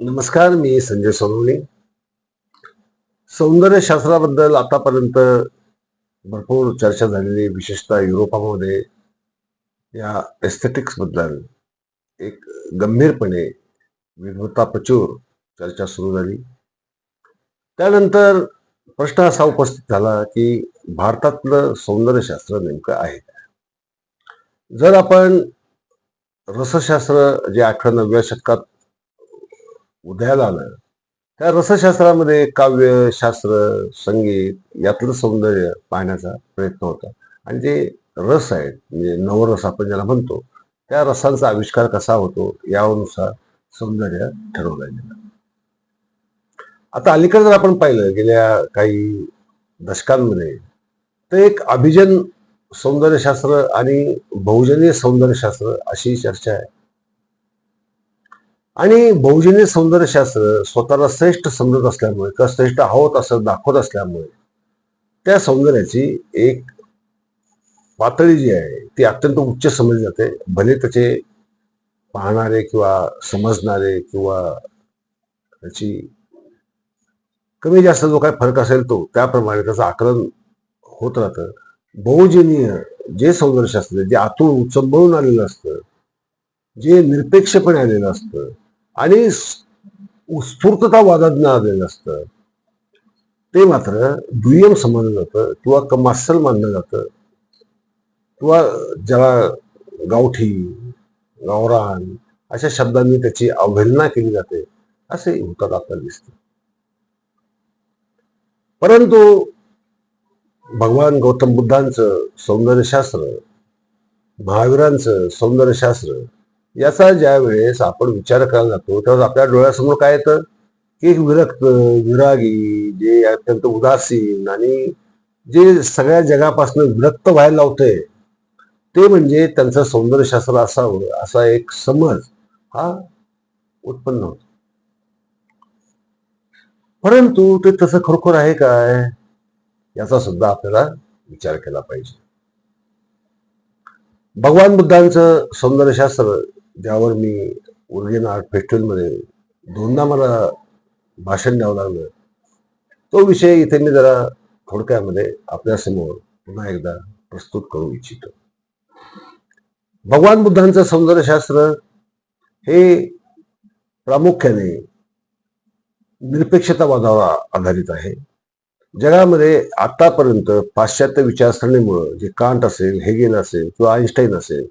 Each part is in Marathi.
नमस्कार मी संजय सोनवणे सौंदर्यशास्त्राबद्दल आतापर्यंत भरपूर चर्चा झालेली विशेषतः युरोपामध्ये या एस्थेटिक्सबद्दल एक गंभीरपणे विद्वत्ता प्रचूर चर्चा सुरू झाली त्यानंतर प्रश्न असा उपस्थित झाला की भारतातलं सौंदर्यशास्त्र नेमकं आहे काय? जर आपण रसशास्त्र जे अठरा नवव्या शतकात उदयाला आलं त्या रसशास्त्रामध्ये काव्य शास्त्र संगीत यातलं सौंदर्य पाहण्याचा प्रयत्न होता. आणि जे रस आहेत म्हणजे नवरस आपण ज्याला म्हणतो त्या रसांचा आविष्कार कसा होतो यानुसार सौंदर्य ठरवलं गेलं. आता अलीकडे जर आपण पाहिलं गेल्या काही दशकांमध्ये तर एक अभिजन सौंदर्यशास्त्र आणि बहुजनीय सौंदर्यशास्त्र अशी चर्चा आहे. आणि बहुजनी सौंदर्यशास्त्र स्वतःला श्रेष्ठ समजत असल्यामुळे किंवा श्रेष्ठ आहोत असं दाखवत असल्यामुळे त्या सौंदर्याची एक पातळी जी आहे ती अत्यंत उच्च समजली जाते. भले त्याचे पाहणारे किंवा समजणारे किंवा त्याची कमी जास्त जो काही फरक असेल तो त्याप्रमाणे त्याचं आकलन होत राहतं. बहुजनीय जे सौंदर्यशास्त्र जे आतून उचंबळून आलेलं असतं जे निरपेक्षपणे आलेलं असतं आणि स्फूर्ततावादाज्ञ आलेलं असतं. ते मात्र दुय्यम समजलं जातं किंवा कमासल मानलं जातं किंवा ज्याला गावठी गावरान अशा शब्दांनी त्याची अवहेलना केली जाते असे होतात आपल्याला दिसतं. परंतु भगवान गौतम बुद्धांचं सौंदर्यशास्त्र महावीरांचं सौंदर्यशास्त्र याचा ज्या वेळेस आपण विचार करायला जातो तेव्हा आपल्या डोळ्यासमोर काय येतं? की एक विरक्त विरागी जे अत्यंत उदासीन आणि जे सगळ्या जगापासून विरक्त व्हायला लावते ते म्हणजे त्यांचं सौंदर्यशास्त्र असावं असा एक समज हा उत्पन्न होतो. परंतु ते तसं खरोखर आहे काय? याचा सुद्धा आपल्याला विचार केला पाहिजे. भगवान बुद्धांचं सौंदर्यशास्त्र ज्यावर मी ओरिजिन आर्ट फेस्टिवलमध्ये दोनदा मला भाषण द्यावं लागलं. तो विषय इथे मी जरा थोडक्यामध्ये आपल्यासमोर पुन्हा एकदा प्रस्तुत करू इच्छितो. भगवान बुद्धांचं सौंदर्यशास्त्र हे प्रामुख्याने निरपेक्षतावादावर आधारित आहे. जगामध्ये आतापर्यंत पाश्चात्य विचारसरणीमुळं जे कांट असेल हेगेन असेल किंवा आईन्स्टाईन असेल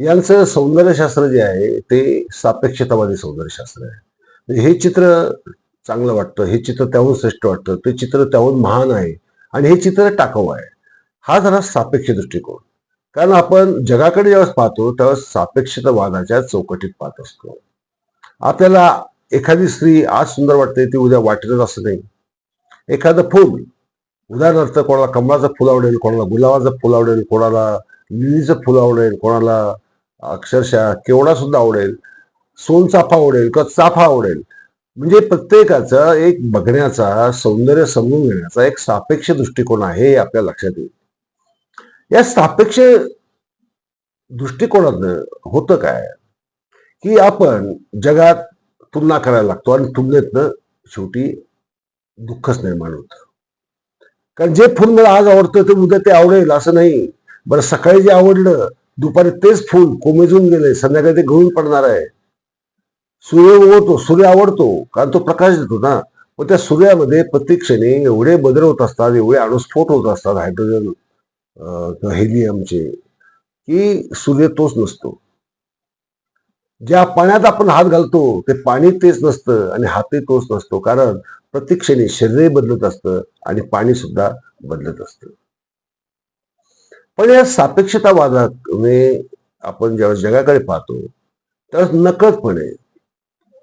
यांचं सौंदर्यशास्त्र जे आहे ते सापेक्षतावादी सौंदर्यशास्त्र आहे. म्हणजे हे चित्र चांगलं वाटतं हे चित्र त्याहून श्रेष्ठ वाटतं ते चित्र त्याहून महान आहे आणि हे चित्र टाकाऊ आहे. हा जरा सापेक्ष दृष्टिकोन. कारण आपण जगाकडे ज्यावेळेस पाहतो त्यावेळेस सापेक्षतावादाच्या चौकटीत पाहत असतो. आपल्याला एखादी स्त्री आज सुंदर वाटते ती उद्या वाटेलच असं नाही. एखादं फूल उदाहरणार्थ कोणाला कमळाचं फुल आवडेल कोणाला गुलाबाचं फुल आवडेल कोणाला लिलीचं फुल आवडेल कोणाला अक्षरशः केवडा सुद्धा आवडेल. सोनचाफा आवडेल किंवा चाफा आवडेल? म्हणजे प्रत्येकाचा एक बघण्याचा सौंदर्य समजून घेण्याचा एक सापेक्ष दृष्टिकोन आहे हे आपल्या लक्षात येईल. या सापेक्ष दृष्टिकोनातनं होतं काय? की आपण जगात तुलना करायला लागतो आणि तुलनेतनं शेवटी दुःखच निर्माण होतं. कारण जे फुल मला आज आवडतं ते उद्या ते आवडेल असं नाही. बरं सकाळी जे आवडलं दुपारी तेच फूल कोमेजून गेले. संध्याकाळी ते गळून पडणार आहे. सूर्य उगवतो सूर्य आवडतो कारण तो प्रकाश देतो ना. मग त्या सूर्यामध्ये प्रत्येक क्षणी एवढे बदल होत असतात एवढे अणुस्फोट होत असतात हायड्रोजन किंवा हेलियमचे की सूर्य तोच नसतो. ज्या पाण्यात आपण हात घालतो ते पाणी तेच नसतं आणि हातही तोच नसतो. कारण प्रत्येक क्षणी शरीरही बदलत असतं आणि पाणी सुद्धा बदलत असतं. पण या सापेक्षतावादाने आपण ज्यावेळेस जगाकडे पाहतो त्यावेळेस नकळतपणे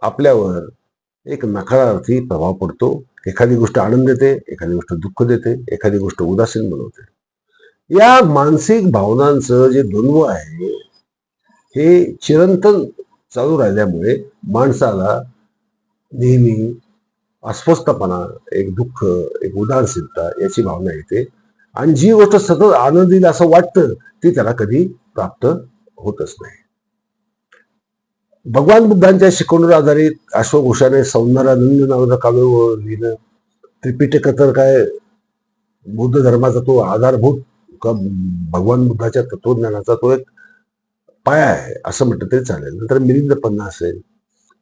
आपल्यावर एक नकारार्थी प्रभाव पडतो. एखादी गोष्ट आनंद देते एखादी गोष्ट दुःख देते एखादी गोष्ट उदासीन बनवते. या मानसिक भावनांचं जे द्वंद्व आहे हे चिरंतन चालू राहिल्यामुळे माणसाला नेहमी अस्वस्थपणा एक दुःख एक उदासीनता याची भावना येते. आणि जी गोष्ट सतत आनंद येईल असं वाटतं ती त्याला कधी प्राप्त होतच नाही. भगवान बुद्धांच्या शिकवणीवर आधारित अश्वघोषाने सौंदर्यानंद नावाचं काव्य लिहिलं. त्रिपिटक तर काय बुद्ध धर्माचा तो आधारभूत भगवान बुद्धाच्या तत्वज्ञानाचा तो एक पाया आहे असं म्हटलं तरी चालेल. नंतर मिलिंद पन्ना असेल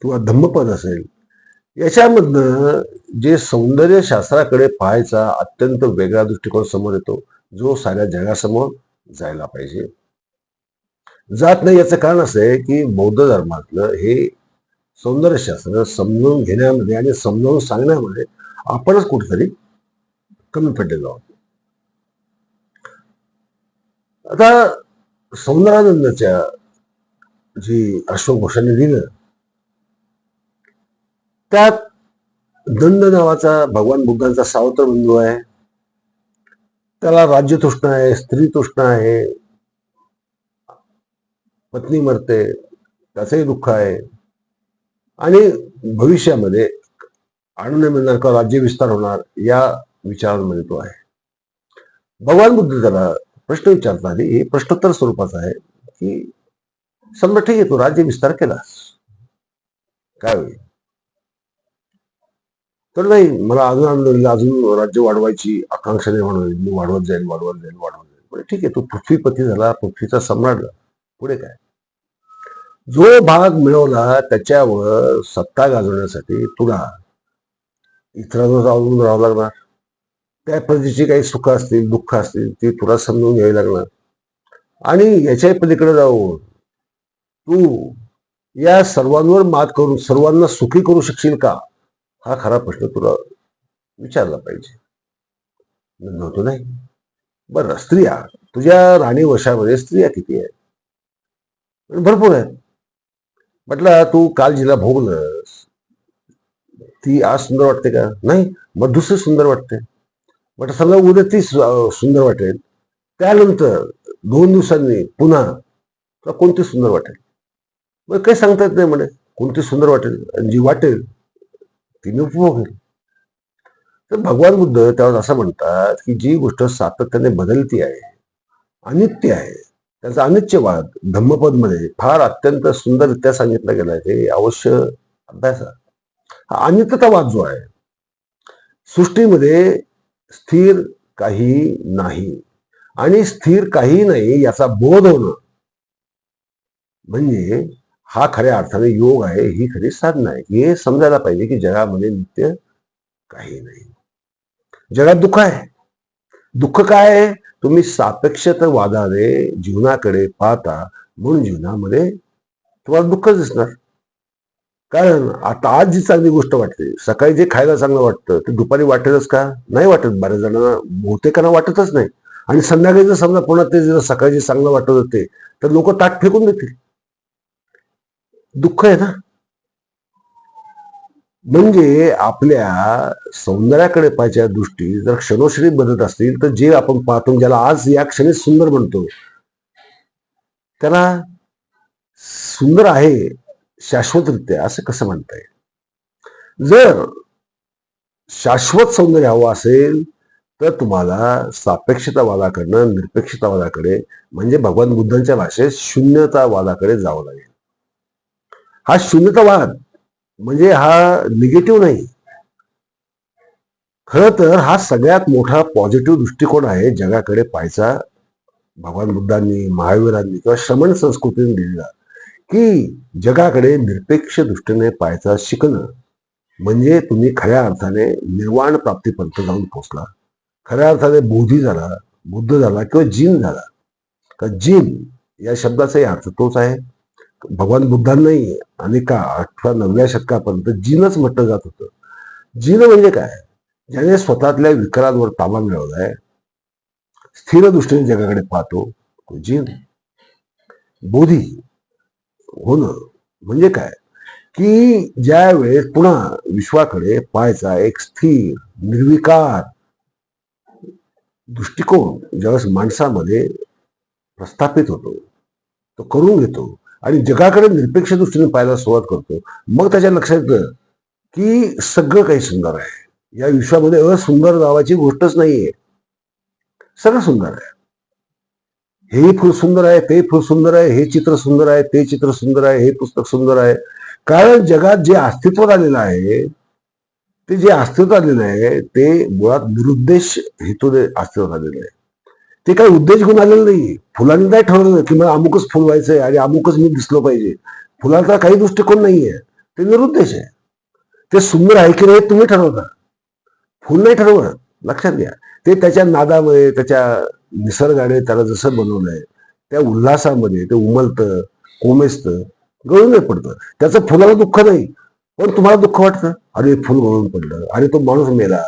किंवा धम्मपद असेल याच्यामधनं जे सौंदर्य शास्त्राकडे पाहायचा अत्यंत वेगळा दृष्टिकोन समोर येतो जो साऱ्या जगासमोर जायला पाहिजे. जात नाही याचं कारण असं आहे की बौद्ध धर्मातलं हे सौंदर्यशास्त्र समजून घेण्यामध्ये आणि समजावून सांगण्यामध्ये आपणच कुठेतरी कमी पडलेलो आहोत. आता सौंदर्यानंदाच्या जी अशोक घोषाने दिलं त्यात दंड नावाचा भगवान बुद्धांचा सावत्र बंधू आहे. त्याला राज्य तृष्णा आहे स्त्री तृष्णा आहे पत्नी मरते त्याचंही दुःख आहे. आणि भविष्यामध्ये आनंद मिळणार किंवा राज्य विस्तार होणार या विचारांमध्ये तो आहे. भगवान बुद्ध त्याला प्रश्न विचारतात हे प्रश्नोत्तर स्वरूपाचा आहे की समजा ठीक आहे तू राज्य विस्तार केलास. काय होईल? तर नाही मला अजून आनंद अजून राज्य वाढवायची आकांक्षा निर्माण होईल मी वाढवत जाईल वाढवत जाईल वाढवत जाईल म्हणजे ठीक आहे तू पृथ्वीपती झाला पृथ्वीचा सम्राट झाला. पुढे काय? जो भाग मिळवला त्याच्यावर सत्ता गाजवण्यासाठी तुला इतरांवर अवलंबून राहावं लागणार. त्या पद्धतीची काही सुख असतील दुःख असतील ती तुला समजून घ्यावी लागणार. आणि याच्याही पलीकडे जाऊन तू या सर्वांवर मात करून सर्वांना सुखी करू शकशील का? हा खरा प्रश्न तुला विचारला पाहिजे. नव्हतो नाही? बरं स्त्रिया तुझ्या राणी वर्षामध्ये स्त्रिया किती आहेत? भरपूर आहेत. म्हटलं तू काल जिला भोगलंस. ती आज सुंदर वाटते का? नाही मग दुसरी सुंदर वाटते म्हटलं समजा उद्या ती सुंदर वाटेल. त्यानंतर दोन दिवसांनी पुन्हा तुला कोणती सुंदर वाटेल? मग काही सांगता येत नाही म्हणे. कोणती सुंदर वाटेल? आणि जी वाटेल. तिने उपभोग तर भगवान बुद्ध त्यावर असं म्हणतात की जी गोष्ट सातत्याने बदलती आहे अनित्य आहे त्याचा अनित्यवाद धम्मपदमध्ये फार अत्यंत सुंदररित्या सांगितलं गेलं आहे ते अवश्य अभ्यास. हा अनित्यतावाद जो आहे सृष्टीमध्ये स्थिर काही नाही आणि स्थिर काही नाही याचा बोध होणं. म्हणजे हा खऱ्या अर्थाने योग आहे ही खरी साधना आहे. हे समजायला पाहिजे की जगामध्ये नित्य काही नाही. जगात दुःख आहे. दुःख काय आहे? तुम्ही सापेक्षतावादाने जीवनाकडे पाहता म्हणून जीवनामध्ये तुम्हाला दुःख दिसणार. कारण आता आज जी चांगली गोष्ट वाटते सकाळी जे खायला चांगलं वाटतं ते दुपारी वाटेलच का? नाही वाटत. बऱ्याच जणांना बहुतेकांना वाटतच नाही. आणि संध्याकाळी जर समजा पुन्हा ते जर सकाळी जे चांगलं वाटत होते तर लोक ताट फेकून देतील. दुःख आहे ना? म्हणजे आपल्या सौंदर्याकडे पाहायच्या दृष्टी जर क्षणोक्षणी बदलत असतील तर जे आपण पाहतो ज्याला आज या क्षणी सुंदर म्हणतो त्याला सुंदर आहे शाश्वतरित्या असं कसं म्हणता येईल? जर शाश्वत सौंदर्य हवं असेल तर तुम्हाला सापेक्षतावादाकडनं निरपेक्षतावादाकडे म्हणजे भगवान बुद्धांच्या भाषेत शून्यतावादाकडे जावं लागेल. हा शून्यतावाद म्हणजे हा निगेटिव्ह नाही. खर तर हा सगळ्यात मोठा पॉझिटिव्ह दृष्टिकोन आहे जगाकडे पाहायचा भगवान बुद्धांनी महावीरांनी किंवा श्रमण संस्कृतीने दिलेला की जगाकडे निरपेक्ष दृष्टीने पाहायचा शिकणं म्हणजे तुम्ही खऱ्या अर्थाने निर्वाण प्राप्तीपर्यंत जाऊन पोहोचला. खऱ्या अर्थाने बोधी झाला बुद्ध झाला किंवा जीन झाला. का जीन या शब्दाचाही अर्थ तोच आहे. भगवान बुद्धांनाही अनेका अठरा नवव्या शतकापर्यंत जीनच म्हटलं जात होतं. जीन म्हणजे काय? ज्याने स्वतःतल्या विकारांवर ताबा मिळवलाय स्थिर दृष्टीने जगाकडे पाहतो जीन. बोधी होणं म्हणजे काय? की ज्या वेळेस पुन्हा विश्वाकडे पाहायचा एक स्थिर निर्विकार दृष्टिकोन ज्यावेळेस माणसामध्ये प्रस्थापित होतो तो करून घेतो आणि जगाकडे निरपेक्ष दृष्टीने पाहायला सुरुवात करतो मग त्याच्या लक्षात येतं की सगळं काही सुंदर आहे. या विश्वामध्ये असुंदर नावाची गोष्टच नाहीये. सगळं सुंदर आहे. हे फुल सुंदर आहे ते फुल सुंदर आहे हे चित्र सुंदर आहे ते चित्र सुंदर आहे हे पुस्तक सुंदर आहे. कारण जगात जे अस्तित्वात आलेलं आहे ते जे अस्तित्वात आलेलं आहे ते मुळात निरुद्देश हेतूने अस्तित्वात आलेलं आहे. ते काही उद्देश घेऊन आलेलं नाही फुलांनी नाही ठरवलं की मला अमुकच फुल व्हायचंय आणि अमुकच मी दिसलो पाहिजे. फुलांचा काही दृष्टिकोन नाहीये. ते निरुद्देश आहे. ते सुंदर आहे की नाही तुम्ही ठरवता. फुल नाही ठरवत लक्षात घ्या. ते त्याच्या नादामध्ये त्याच्या निसर्गाने त्याला जसं बनवलंय त्या उल्हासामध्ये ते उमलतं कोमेजतं गळून नाही पडतं. त्याचं फुलाला दुःख नाही. पण तुम्हाला दुःख वाटतं? अरे फुल गळून पडलं. अरे तो माणूस मेला.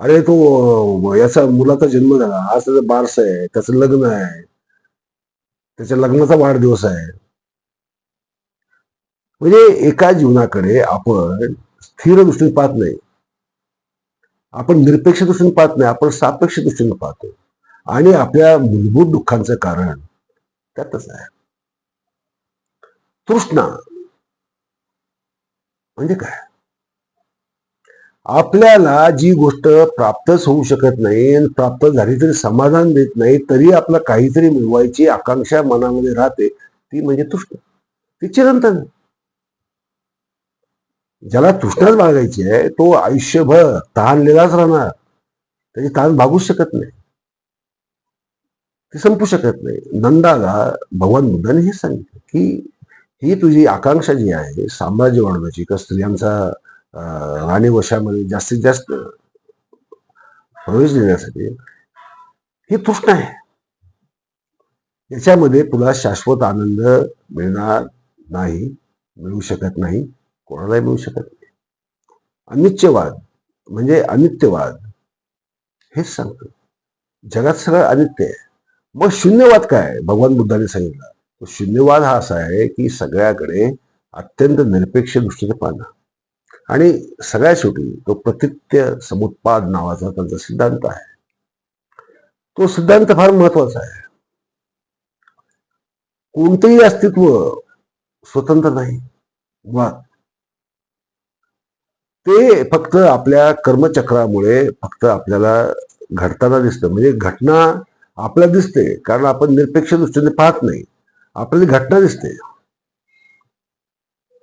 अरे तो याचा मुलाचा जन्म झाला. आज त्याचा बारस आहे. त्याचं लग्न आहे. त्याच्या लग्नाचा वाढदिवस आहे. म्हणजे एका जीवनाकडे आपण स्थिर दृष्टीने पाहत नाही. आपण निरपेक्ष दृष्टीने पाहत नाही. आपण सापेक्ष दृष्टीने पाहतो आणि आपल्या मूलभूत दुःखांचं कारण त्यातच आहे. तृष्णा म्हणजे काय? आपल्याला जी गोष्ट प्राप्तच होऊ शकत नाही आणि प्राप्त झाली तरी समाधान देत नाही तरी आपलं काहीतरी मिळवायची आकांक्षा मनामध्ये राहते ती म्हणजे तृष्ण ती चिरंतन. ज्याला तृष्णाच भागायची आहे तो आयुष्यभर ताणलेलाच राहणार. त्याची ताण भागूच शकत नाही. ती संपू शकत नाही. नंदाला भगवान बुद्धाने हे सांगितलं की ही तुझी आकांक्षा जी आहे साम्राज्य वाढवण्याची का स्त्रियांचा राणी वशामध्ये जास्तीत जास्त प्रवेश देण्यासाठी ही तृष्णा आहे. याच्यामध्ये तुला शाश्वत आनंद मिळणार नाही मिळू शकत नाही कोणालाही मिळू शकत नाही. अनित्यवाद म्हणजे अनित्यवाद हेच सांगतो. जगात सगळं अनित्य आहे. मग शून्यवाद काय? आहे? भगवान बुद्धाने सांगितलं. शून्यवाद हा असा आहे की सगळ्याकडे अत्यंत निरपेक्ष दृष्टीने पाहणं. आणि सगळ्या शेवटी तो प्रतित्य समुत्पाद नावाचा त्यांचा सिद्धांत आहे. तो सिद्धांत फार महत्त्वाचा आहे. कोणतेही अस्तित्व स्वतंत्र नाही. मुळात ते फक्त आपल्या कर्मचक्रामुळे फक्त आपल्याला घडताना दिसतं. म्हणजे घटना आपल्याला दिसते कारण आपण निरपेक्ष दृष्टीने पाहत नाही. आपल्याला घटना दिसते.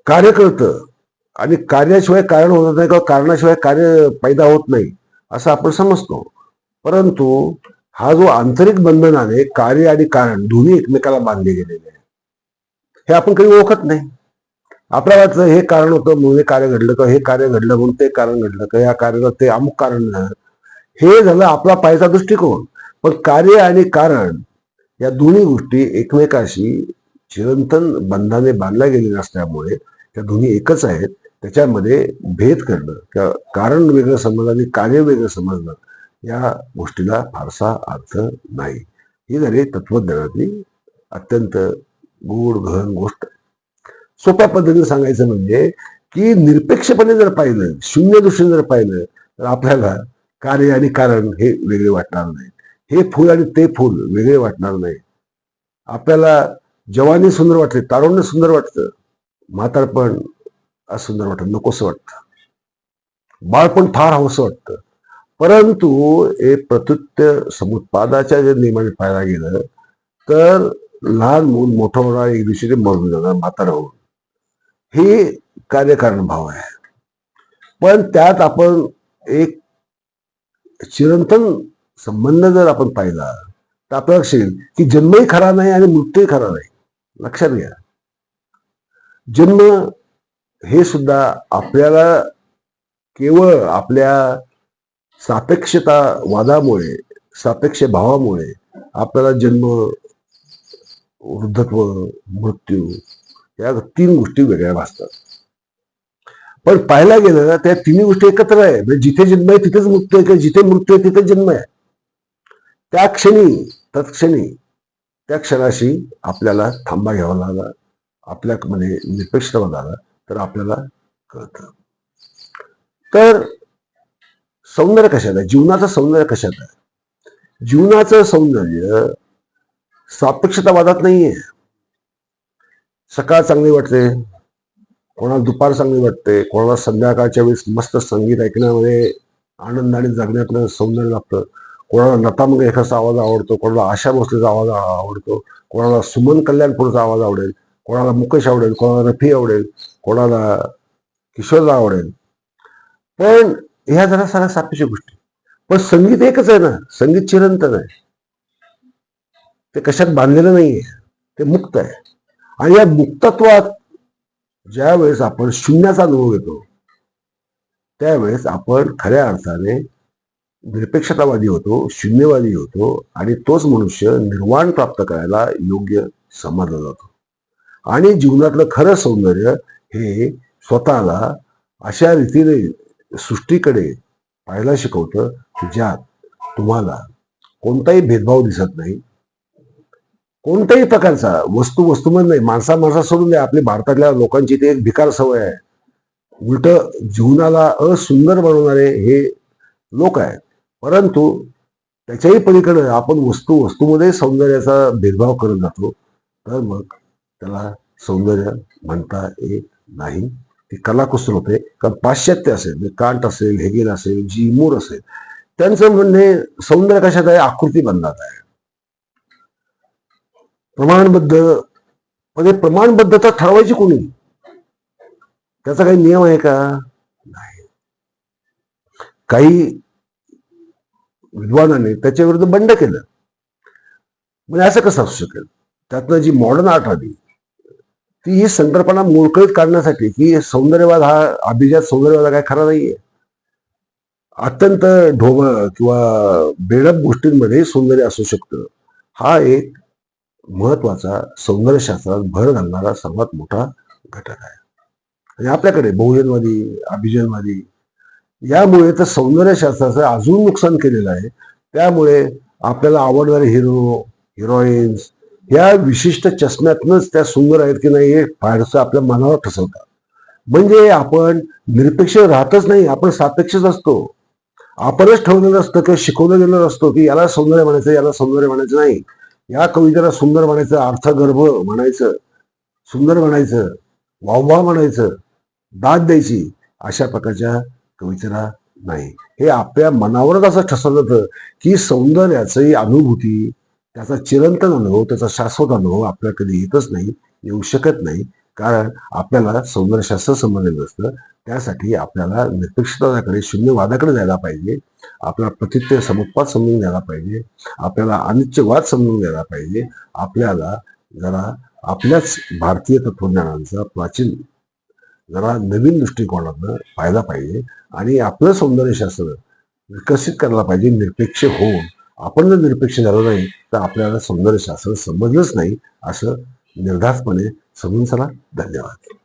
कार्य करतं. आणि कार्याशिवाय कारण होत नाही किंवा कारणाशिवाय कार्य पैदा होत नाही असं आपण समजतो. परंतु हा जो आंतरिक बंधनाने कार्य आणि कारण दोन्ही एकमेकाला बांधले गेलेले आहे हे आपण कधी ओळखत नाही. आपल्याला वाटतं हे कारण होतं म्हणून हे कार्य घडलं का हे कार्य घडलं म्हणून ते कारण घडलं का या कार्याला ते अमुक कारण झालं. हे झालं आपला पायचा दृष्टिकोन. पण कार्य आणि कारण या दोन्ही गोष्टी एकमेकाशी चिरंतन बंधाने बांधल्या गेलेल्या असल्यामुळे त्या दोन्ही एकच आहेत. त्याच्यामध्ये भेद करणं किंवा कारण वेगळं समजणं आणि कार्य वेगळं समजणं या गोष्टीला फारसा अर्थ नाही. ही झाली तत्वज्ञानातली अत्यंत गूढ गहन गोष्ट सोप्या पद्धतीने सांगायचं म्हणजे की निरपेक्षपणे जर पाहिलं शून्य दृष्टीने जर पाहिलं तर आपल्याला कार्य आणि कारण हे वेगळे वाटणार नाही. हे फूल आणि ते फूल वेगळे वाटणार नाही. आपल्याला जवानी सुंदर वाटते तारुण्य सुंदर वाटतं. म्हातारपण सुंदर वाटत नकोसं वाटतं. बाळपण फार हवंसं वाटतं. परंतु हे प्रत्युत्य समुत्पादाच्या जे नियमाने पाहायला गेलं तर लहान मूल मोठं होणार एक दिवशी ते मरून जाणार म्हातारा होऊन. हे कार्यकारण भाव आहे. पण त्यात आपण एक चिरंतन संबंध जर आपण पाहिला तर आपल्याला लक्षात येईल की जन्मही खरा नाही आणि मृत्यूही खरा नाही. लक्षात घ्या. जन्म हे सुद्धा आपल्याला केवळ आपल्या सापेक्षता वादामुळे सापेक्ष भावामुळे आपल्याला जन्म वृद्धत्व मृत्यू या तीन गोष्टी वेगळ्या भासतात. पण पाहायला गेलं ना त्या तिन्ही गोष्टी एकत्र आहे. म्हणजे जिथे जन्म आहे तिथेच मृत्यू आहे. किंवा जिथे मृत्यू आहे तिथेच जन्म आहे. त्या क्षणी तत्क्षणी त्या क्षणाशी आपल्याला थांबा घ्यावा लागला. आपल्यामध्ये निरपेक्षता आला तर आपल्याला कळतं. तर सौंदर्य कशात आहे? जीवनाचं सौंदर्य कशात आहे? जीवनाचं सौंदर्य सापेक्षतावादात नाहीये. सकाळ चांगली वाटते कोणाला दुपार चांगली वाटते कोणाला संध्याकाळच्या वेळेस मस्त संगीत ऐकण्यामध्ये आनंद आणि जगण्यातलं सौंदर्य लागतं कोणाला लता मंगेशकरचा आवाज आवडतो कोणाला आशा भोसलेचा आवाज आवडतो कोणाला सुमन कल्याणपूरचा आवाज आवडेल. कोणाला मुकेश आवडेल कोणाला रफी आवडेल कोणाला किशोरला आवडेल. पण ह्या जरा साऱ्या सापेक्ष गोष्टी. पण संगीत एकच आहे ना संगीत चिरंतन आहे. ते कशात बांधलेलं नाहीये ते मुक्त आहे. आणि या मुक्तत्वात ज्या वेळेस आपण शून्याचा अनुभव घेतो त्यावेळेस आपण खऱ्या अर्थाने निरपेक्षतावादी होतो शून्यवादी होतो आणि तोच मनुष्य निर्वाण प्राप्त करायला योग्य समजला जातो. आणि जीवनातलं खरं सौंदर्य हे स्वतःला अशा रीतीने सृष्टीकडे पाहायला शिकवतं ज्यात तुम्हाला कोणताही भेदभाव दिसत नाही. कोणत्याही प्रकारचा वस्तू वस्तूमध्ये नाही. माणसा माणसा सोडून द्या. आपल्या भारतातल्या लोकांची ती एक भिकार सवय आहे. उलट जीवनाला असुंदर बनवणारे हे लोक आहेत. परंतु त्याच्याही पलीकडे आपण वस्तू वस्तूमध्ये सौंदर्याचा भेदभाव करत जातो. तर मग त्याला सौंदर्य म्हणता येत नाही. ती कलाकुसर होते. कारण पाश्चात्य असेल म्हणजे कांट असेल हेगिन असेल जीमूर असेल त्यांचं म्हणणे सौंदर्य कशात आहे? आकृती बंधात आहे. प्रमाणबद्ध म्हणजे प्रमाणबद्धता ठरवायची कोणी? त्याचा काही नियम आहे का? नाही. काही विद्वानाने त्याच्या विरुद्ध बंड केलं. म्हणजे असं कसं असू शकेल? त्यातनं जी मॉडर्न आर्ट आली ती ही संकल्पना मोडकळीत काढण्यासाठी की सौंदर्यवाद हा अभिजात सौंदर्यवाद काय खरा नाहीये. अत्यंत ढोबळ किंवा बेडप गोष्टींमध्ये सौंदर्य असू शकतं. हा एक महत्त्वाचा सौंदर्यशास्त्रात भर घालणारा सर्वात मोठा घटक आहे. आणि आपल्याकडे बहुजनवादी अभिजनवादी यामुळे तर सौंदर्यशास्त्राचं अजून नुकसान केलेलं आहे. त्यामुळे आपल्याला आवडणारे हिरो हिरोईन्स या विशिष्ट चष्म्यातनच त्या सुंदर आहेत की नाही हे फारसं आपल्या मनावर ठसवतात. म्हणजे आपण निरपेक्ष राहतच नाही आपण सापेक्षच असतो. आपणच ठेवलेलं असतं किंवा शिकवलं गेलेलं असतो की याला सौंदर्य म्हणायचं याला सौंदर्य म्हणायचं नाही. या कवितेला सुंदर म्हणायचं अर्थगर्भ म्हणायचं सुंदर म्हणायचं वाववा म्हणायचं दाद द्यायची अशा प्रकारच्या कवितेला नाही. हे आपल्या मनावरच असं ठसवलं जातं की सौंदर्याची अनुभूती त्याचा चिरंतन अनुभव त्याचा शाश्वत अनुभव आपल्याला कधी येतच नाही येऊ शकत नाही. कारण आपल्याला सौंदर्यशास्त्र समजलेलं असतं. त्यासाठी आपल्याला निरपेक्षताकडे शून्यवादाकडे जायला पाहिजे. आपला प्रतित्य समुत्पाद समजून घ्यायला पाहिजे. आपल्याला अनिच्छवाद समजून घ्यायला पाहिजे. आपल्याला जरा आपल्याच भारतीय तत्वज्ञानांचा प्राचीन जरा नवीन दृष्टिकोनातनं पाहायला पाहिजे. आणि आपलं सौंदर्यशास्त्र विकसित करायला पाहिजे निरपेक्ष होऊन. आपण जर निरपेक्ष झालो नाही तर आपल्याला सौंदर्यशास्त्र समजलंच नाही असं निर्धास्तपणे समजून चला. धन्यवाद.